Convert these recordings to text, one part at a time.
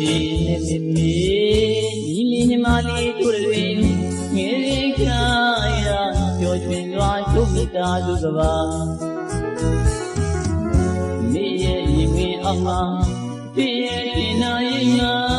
ဒီနဲ့စီမီညီလေးညီမလေးတို့တွေငယ်လေးခါရပျော်ရွှင်စွာချုပ်မိတာသူကပါမိရဲ့ရင်ဝင်အောင်မှာပြည့်ရဲ့တင်နာရင်ငါ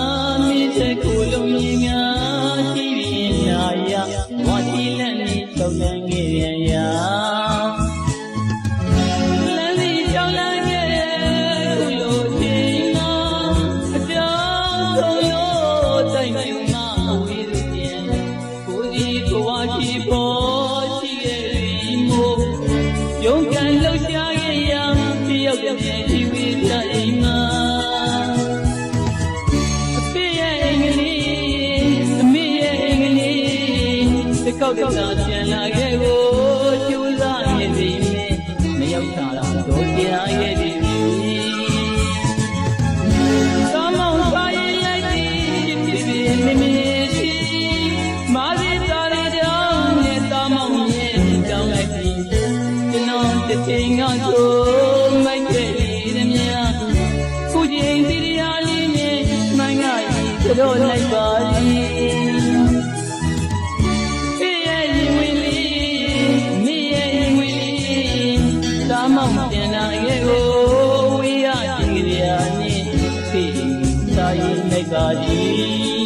ပ်တစ်ခေါက်တစ်ခါပြန်လာခဲ့ကိုကျူးစားနေပြီမရောက်တာတော့တို့တရားရဲ့ဒီသောမောင်ပါရင်လိုက်ပြီးဖြစ်ဖြစ်နေမည်ရှိမာရီတာရီတောင်းနဲ့သောမောင်ရဲ့တောင်းလိုက်ပြီးကျွန်တော်တစ်ချိန်ကဆိုမိုက်ခဲ့တယ်မြတ်ခုချိန်ဒီတရားလေးနဲ့မှန်ကကြီးတို့လိုက်ပါ သာရင်လိုက်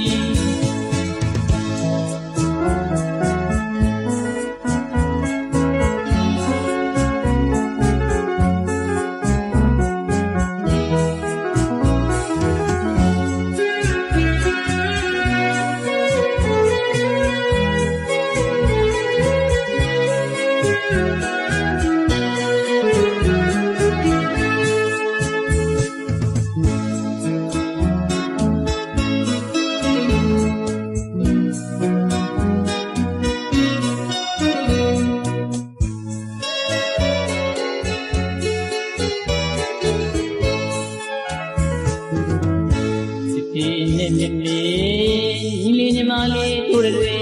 မလေးတို့တွေ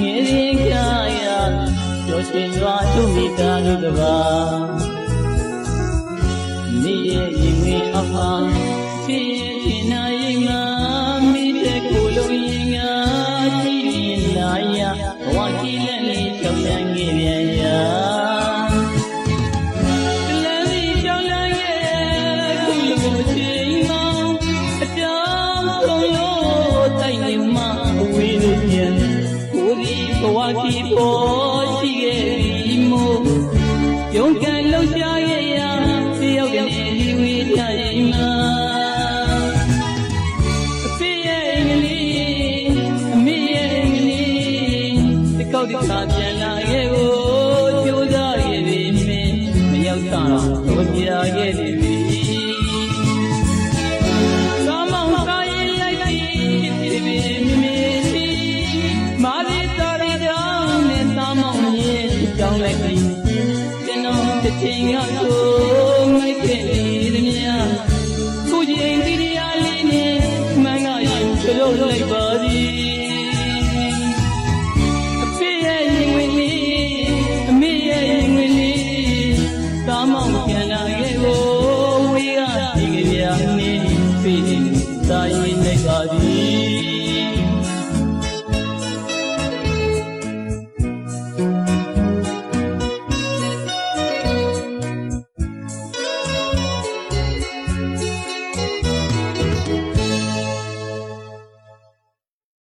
ငယ်ရင်ခါရပျော်ရွှင်စွာတို့မိသားတို့တပါမိရဲ့ရင်ဝင်အောင်မှာဖြစ် ဘဝကြီးပေါ်ရှိခဲ့ပြီမို့ရုံးကန်လှုပ်ရှားရဲ့ရာတယောက်တည်းဒီဝေးကြရင်မှာအဖေရဲ့အင်္ဂလိပ်အမေရဲ့အင်္ဂလိပ်တစ်ခေါက်တစ်ခါပြန်လာခဲ့ကိုကြိုးစားခဲ့ပြီမင်းမရောက်တာတော့ပြာခဲ့ပြီ ရဲ့ကြောင်းလိုက်ပြီးကျွန်တော်တစ်ချိန်ကဆိုမိုက်ခဲ့သည်များခုချိန်ဒီတရားလေးနဲ့မှန်ကရင်ကျလို့လိုက်ပါ